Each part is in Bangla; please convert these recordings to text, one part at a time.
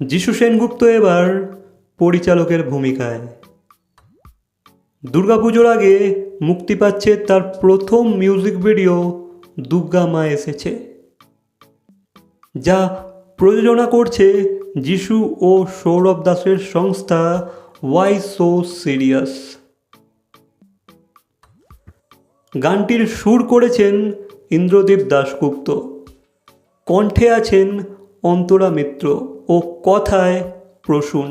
যিশু সেনগুপ্ত এবার পরিচালকের ভূমিকায়। দুর্গাপুজোর আগে মুক্তি পাচ্ছে তার প্রথম মিউজিক ভিডিও দুর্গা মা এসেছে, যা প্রযোজনা করছে যিশু ও সৌরভ দাসের সংস্থা ওয়াই সো সিরিয়াস গানটির সুর করেছেন ইন্দ্রদেব দাশগুপ্ত, কণ্ঠে আছেন অন্তরা মিত্র ও কথায় প্রসূন।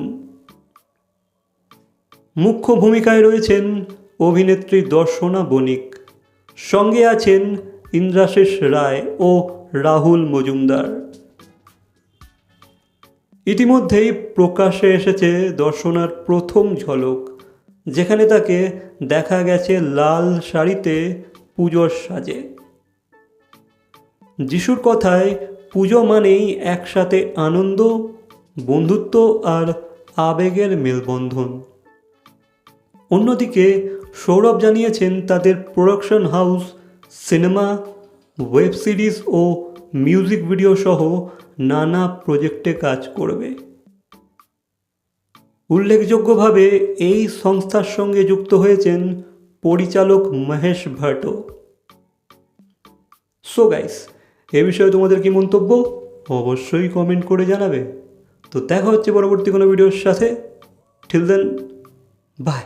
মুখ্য ভূমিকায় রয়েছেন অভিনেত্রী দর্শনা বণিক। সঙ্গে আছেন ইন্দ্রাশেষ রায় ও রাহুল মজুমদার। ইতিমধ্যেই প্রকাশ্যে এসেছে দর্শনার প্রথম ঝলক, যেখানে তাকে দেখা গেছে লাল শাড়িতে পুজোর সাজে। যিশুর কথায় পুজো মানেই একসাথে আনন্দ, বন্ধুত্ব আর আবেগের মেলবন্ধন। অন্যদিকে সৌরভ জানিয়েছেন তাদের production house, cinema, web series ও মিউজিক ভিডিও সহ নানা প্রজেক্টে কাজ করবে। উল্লেখযোগ্যভাবে এই সংস্থার সঙ্গে যুক্ত হয়েছেন পরিচালক মহেশ ভাট সো গাইস এ বিষয়ে তোমাদের কি মন্তব্য? অবশ্যই কমেন্ট করে জানাবে। তো দেখা হচ্ছে পরবর্তী কোনো ভিডিওর সাথে। ঠিল দেন বাই